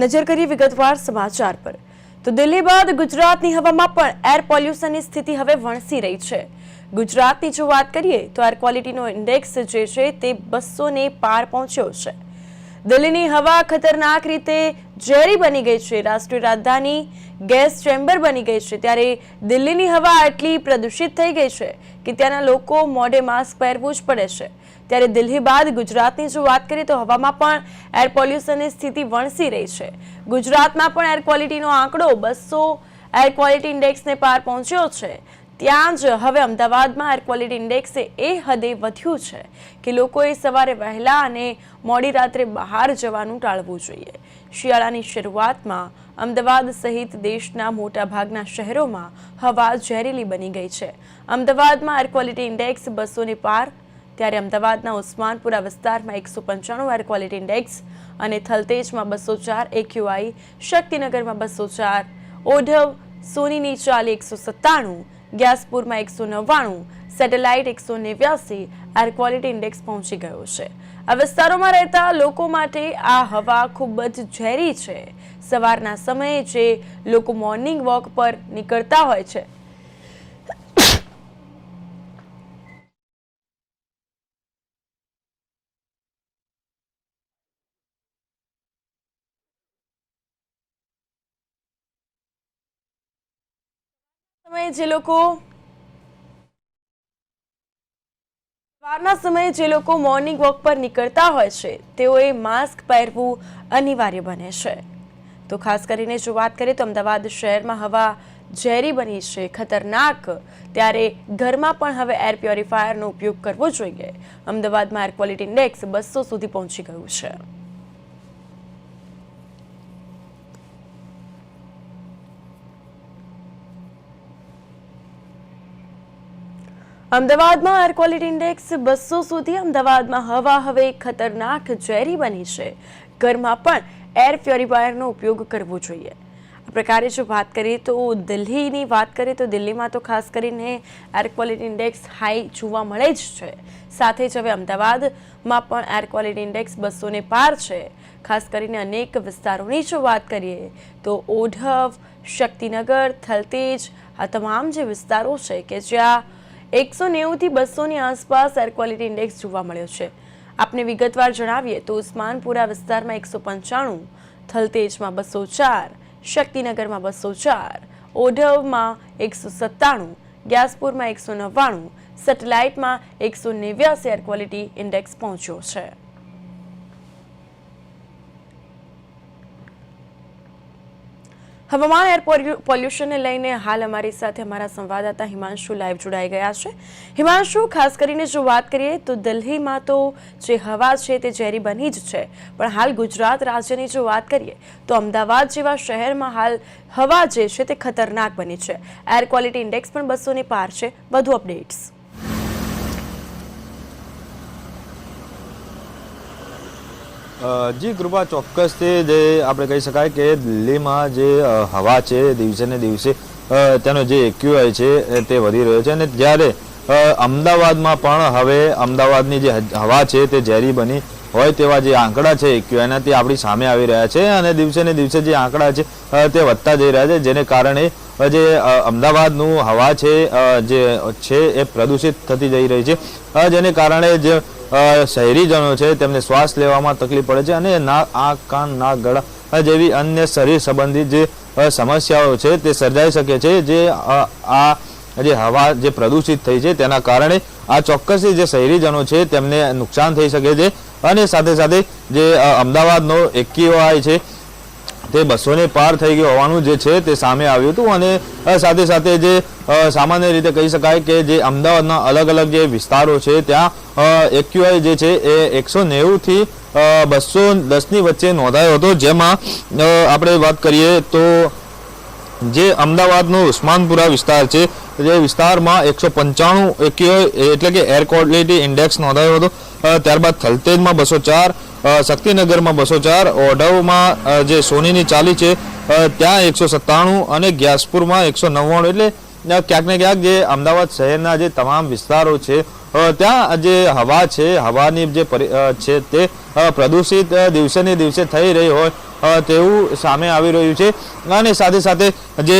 નજર કરીએ વિગતવાર સમાચાર પર. તો દિલ્હી બાદ ગુજરાતની હવામાં પણ એર પોલ્યુશનની સ્થિતિ હવે વણસી રહી છે. ગુજરાતની જો વાત કરીએ તો એર ક્વોલિટીનો ઇન્ડેક્સ જે છે તે બસોને પાર પહોંચ્યો છે. દિલ્હીની હવા ખતરનાક રીતે ઝેરી બની ગઈ છે. રાષ્ટ્રીય રાજધાની ગેસ ચેમ્બર બની ગઈ છે. ત્યારે દિલ્હીની હવા આટલી પ્રદૂષિત થઈ ગઈ છે કે ત્યાંના લોકો મોઢે માસ્ક પહેરવું જ પડે છે. ત્યારે દિલ્હી બાદ ગુજરાતની જો વાત કરીએ તો હવામાં પણ એર પોલ્યુશનની સ્થિતિ વણસી રહી છે. ગુજરાતમાં પણ એર ક્વોલિટીનો આંકડો બસો એર ક્વોલિટી ઇન્ડેક્સને પાર પહોંચ્યો છે. ત્યાં જ હવે અમદાવાદમાં એર ક્વોલિટી ઇન્ડેક્સે એ હદે વધ્યું છે કે લોકોએ સવારે વહેલા અને મોડી રાત્રે બહાર જવાનું ટાળવું જોઈએ. શિયાળાની શરૂઆતમાં અમદાવાદ સહિત દેશના મોટાભાગના શહેરોમાં હવા ઝેરીલી બની ગઈ છે. અમદાવાદમાં એર ક્વોલિટી ઇન્ડેક્સ બસોને પાર ત્યારે અમદાવાદના ઉસ્માનપુરા વિસ્તારમાં એકસો પંચાણું એર ક્વોલિટી ઇન્ડેક્સ અને થલતેજમાં બસો ચાર એક્યુઆઈ, શક્તિનગરમાં બસો ચાર, ઓઢવ સોનીની ચાલી એકસો સત્તાણું, ગ્યાસપુરમાં એકસો નવ્વાણું, સેટેલાઇટ એકસો નેવ્યાસી એર ક્વોલિટી ઇન્ડેક્સ પહોંચી ગયો છે. આ વિસ્તારોમાં રહેતા લોકો માટે આ હવા ખૂબ જ ઝેરી છે. સવારના સમયે જે લોકો મોર્નિંગ વોક પર નીકળતા હોય છે જે લોકો સવારના સમયે જે લોકો મોર્નિંગ વોક પર નીકળતા હોય છે, તેઓએ માસ્ક પહેરવું અનિવાર્ય બને છે. તો ખાસ કરીને જો વાત કરીએ તો અમદાવાદ શહેરમાં હવા ઝેરી બની છે, ખતરનાક. ત્યારે ઘરમાં પણ હવે એર પ્યોરિફાયરનો ઉપયોગ કરવો જોઈએ. અમદાવાદમાં એર ક્વોલિટી ઇન્ડેક્સ બસો સુધી પહોંચી ગયું છે. અમદાવાદમાં એર ક્વોલિટી ઇન્ડેક્સ બસો સુધી અમદાવાદમાં હવા હવે ખતરનાક ઝેરી બની છે. ઘરમાં પણ એર પ્યોરિફાયરનો ઉપયોગ કરવો જોઈએ. આ પ્રકારે જો વાત કરીએ તો દિલ્હીની વાત કરીએ તો દિલ્હીમાં તો ખાસ કરીને એર ક્વોલિટી ઇન્ડેક્સ હાઈ જોવા મળે જ છે. સાથે જ હવે અમદાવાદમાં પણ એર ક્વોલિટી ઇન્ડેક્સ બસોને પાર છે. ખાસ કરીને અનેક વિસ્તારોની જો વાત કરીએ તો ઓઢવ, શક્તિનગર, થલતેજ આ તમામ જે વિસ્તારો છે કે જ્યાં એકસો નેવુંથી બસોની આસપાસ એર ક્વોલિટી ઇન્ડેક્સ જોવા મળ્યો છે. આપને વિગતવાર જણાવીએ તો ઉસ્માનપુરા વિસ્તારમાં એકસો પંચાણું, થલતેજમાં બસો ચાર, શક્તિનગરમાં બસો ચાર, ઓઢવમાં એકસો સત્તાણું, ગ્યાસપુરમાં એકસો નવ્વાણું, સેટેલાઇટમાં એકસો નેવ્યાસી એર ક્વોલિટી ઇન્ડેક્સ પહોંચ્યો છે. હવામાન એર પોલ્યુશનને લઈને હાલ અમારી સાથે અમારા સંવાદદાતા હિમાંશુ લાઈવ જોડાઈ ગયા છે. હિમાંશુ, ખાસ કરીને જો વાત કરીએ તો દિલ્હીમાં તો જે હવા છે તે ઝેરી બની જ છે. પણ હાલ ગુજરાત રાજ્યની જો વાત કરીએ તો અમદાવાદ જેવા શહેરમાં હાલ હવા જે છે તે ખતરનાક બની છે. એર ક્વોલિટી ઇન્ડેક્સ પણ બસોની પાર છે. વધુ અપડેટ્સ જી, કૃપા ચોક્કસથી જે આપણે કહી શકાય કે દિલ્હીમાં જે હવા છે, દિવસે ને દિવસે તેનો જે એક્યુઆઈ છે તે વધી રહ્યો છે અને જ્યારે અમદાવાદમાં પણ હવે અમદાવાદની જે હવા છે તે ઝેરી બની હોય તેવા જે આંકડા છે એક્યુઆઈના તે આપણી સામે આવી રહ્યા છે અને દિવસે ને દિવસે જે આંકડા છે તે વધતા જઈ રહ્યા છે, જેને કારણે જે અમદાવાદનું હવા છે જે છે એ પ્રદૂષિત થતી જઈ રહી છે જેને કારણે જે શહેરીજનો છે, તેમને શ્વાસ લેવામાં તકલીફ પડે છે અને ના, આંખ, કાન, નાક, ગળા જેવી અન્ય શરીર સંબંધિત જે સમસ્યાઓ છે તે સર્જાઈ શકે છે, જે આ જે હવા જે પ્રદૂષિત થઈ છે તેના કારણે આ ચોક્કસથી જે શહેરીજનો છે તેમને નુકસાન થઈ શકે છે. અને સાથે સાથે જે અમદાવાદનો એક્યુઆઈ છે તે બસોને પાર થઈ ગયો હોવાનું જે છે તે સામે આવ્યું હતું અને સાથે સાથે જે સામાન્ય રીતે કહી શકાય કે જે અમદાવાદના અલગ અલગ જે વિસ્તારો છે ત્યાં એક્યુઆઈ જે છે એ એકસો નેવુંથી બસો દસની વચ્ચે નોંધાયો હતો. જેમાં આપણે વાત કરીએ તો જે અમદાવાદનો ઉસ્માનપુરા વિસ્તાર છે, જે વિસ્તારમાં એકસો પંચાણું એટલે કે એર ક્વોલિટી ઇન્ડેક્સ નોંધાયો હતો. ત્યારબાદ થલતેજમાં બસો ચાર શક્તિનગરમાં બસો ચાર, ઓઢવમાં જે સોનીની ચાલી છે ત્યાં એકસો સત્તાણું અને ગ્યાસપુરમાં એકસો નવ્વાણું. એટલે ક્યાંક ને ક્યાંક જે અમદાવાદ શહેરના જે તમામ વિસ્તારો છે ત્યાં જે હવા છે, હવાની જે છે તે પ્રદૂષિત દિવસે ને દિવસે થઈ રહી હોય તેવું સામે આવી રહ્યું છે. અને સાથે સાથે જે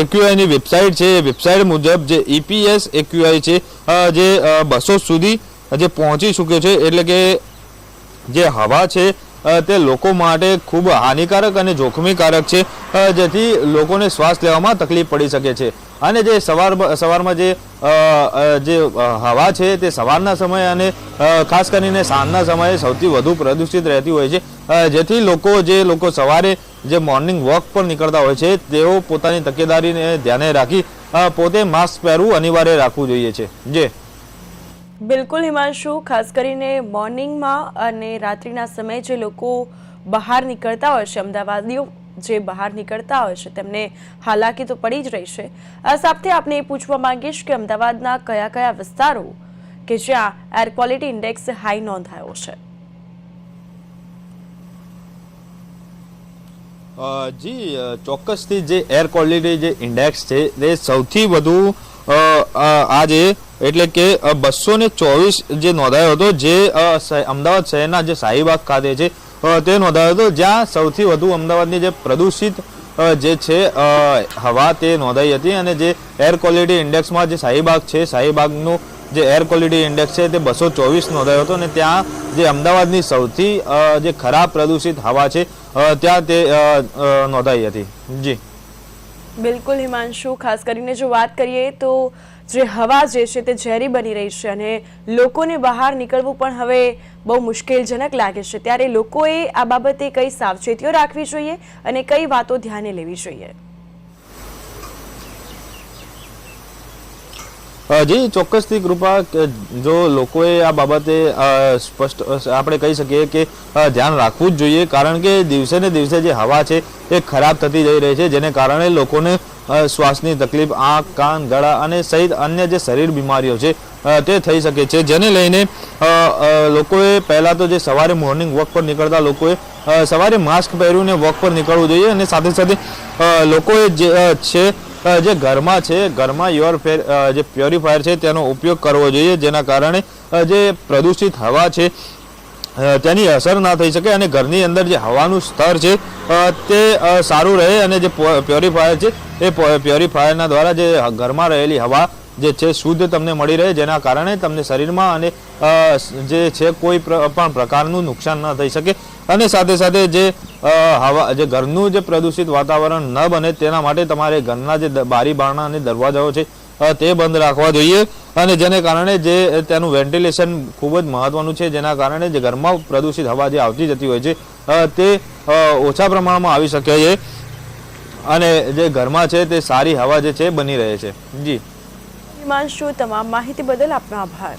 એક્યુઆઈની વેબસાઇટ છે, એ વેબસાઇટ મુજબ જે ઈપીએસ એક્યુઆઈ છે જે બસો સુધી જે પહોંચી ચૂક્યો છે, એટલે કે જે હવા છે તે લોકો માટે ખૂબ હાનિકારક અને જોખમીકારક છે જેથી લોકોને શ્વાસ લેવામાં તકલીફ પડી શકે છે. અને જે સવાર, સવારમાં જે જે હવા છે, તે સવારના સમયે અને ખાસ કરીને સાંજના સમયે સૌથી વધુ પ્રદૂષિત રહેતી હોય છે જેથી લોકો જે, લોકો સવારે જે મોર્નિંગ વોક પર નીકળતા હોય છે, તેઓ પોતાની તકેદારીને ધ્યાને રાખી પોતે માસ્ક પહેરવું અનિવાર્ય રાખવું જોઈએ છે. જે બિલકુલ હિમાંશુ, ખાસ કરીને મોર્નિંગમાં અને રાત્રિના સમયે જે લોકો બહાર નીકળતા હોય છે, અમદાવાદીઓ જે બહાર નીકળતા હોય છે, તેમને હાલાકી તો પડી જ રહી છે. આ સાથે આપણે એ પૂછવા માંગીશ કે અમદાવાદના કયા કયા વિસ્તારો કે જ્યાં એર ક્વોલિટી ઇન્ડેક્સ હાઈ નોંધાયો છે? જી ચોક્કસથી જે એર ક્વોલિટી જે ઇન્ડેક્સ છે, તે સૌથી વધુ આજે એટલે કે બસો ને ચોવીસ જે નોંધાયો હતો, જે અમદાવાદ શહેરના જે શાહીબાગ ખાતે છે તે નોંધાયો હતો, જ્યાં સૌથી વધુ અમદાવાદની જે પ્રદૂષિત જે છે હવા તે નોંધાઈ હતી અને જે એર ક્વોલિટી ઇન્ડેક્સમાં જે શાહીબાગ છે શાહીબાગનું જે એર ક્વોલિટી ઇન્ડેક્સ છે, તે બસો ચોવીસ નોંધાયો હતો અને ત્યાં જે અમદાવાદની સૌથી જે ખરાબ પ્રદૂષિત હવા છે ત્યાં તે નોંધાઈ હતી. જી. બિલકુલ હિમાંશુ, ખાસ કરીને જો વાત કરીએ તો જે હવા જે છે તે ઝેરી બની રહી છે અને લોકોને બહાર નીકળવું પણ હવે બહુ મુશ્કેલજનક લાગે છે. ત્યારે લોકોએ આ બાબતે કઈ સાવચેતીઓ રાખવી જોઈએ અને કઈ વાતો ધ્યાને લેવી જોઈએ? જી, ચોક્કસથી કૃપા જો લોકોએ આ બાબતે સ્પષ્ટ આપણે કહી શકીએ કે ધ્યાન રાખવું જ જોઈએ, કારણ કે દિવસે ને દિવસે જે હવા છે એ ખરાબ થતી જઈ રહી છે, જેને કારણે લોકોને શ્વાસની તકલીફ, આંખ, કાન, ગળા અને સહિત અન્ય જે શરીર બીમારીઓ છે તે થઈ શકે છે. જેને લઈને લોકોએ પહેલાં તો જે સવારે મોર્નિંગ વોક પર નીકળતા લોકોએ સવારે માસ્ક પહેરીને વોક પર નીકળવું જોઈએ અને સાથે સાથે લોકોએ જે છે જે ઘરમાં છે, ઘરમાં યોર જે પ્યોરિફાયર છે, તેનો ઉપયોગ કરવો જોઈએ, જેના કારણે જે પ્રદૂષિત હવા છે તેની અસર ના થઈ શકે અને ઘરની અંદર જે હવાનું સ્તર છે તે સારું રહે અને જે પ્યોરિફાયર છે, એ પ્યોરિફાયરના દ્વારા જે ઘરમાં રહેલી હવા જે છે, શુદ્ધ તમને મળી રહે, જેના કારણે તમને શરીરમાં અને જે છે, કોઈ પણ પ્રકારનું નુકસાન ન થઈ શકે. અને સાથે સાથે જે હવા, જે ઘરનું જે પ્રદૂષિત વાતાવરણ ન બને તેના માટે તમારે ઘરના જે બારી બારણા અને દરવાજાઓ છે તે બંધ રાખવા જોઈએ. અને જેને કારણે જે તેનું વેન્ટિલેશન ખૂબ જ મહત્વનું છે, જેના કારણે જે ઘરમાં પ્રદૂષિત હવા જે આવતી જતી હોય છે તે ઓછા પ્રમાણમાં આવી શકે છે. અને જે ઘરમાં છે તે સારી હવા જે છે બની રહે છે. જી. હિમાંશુ, તમામ માહિતી બદલ આપનો આભાર.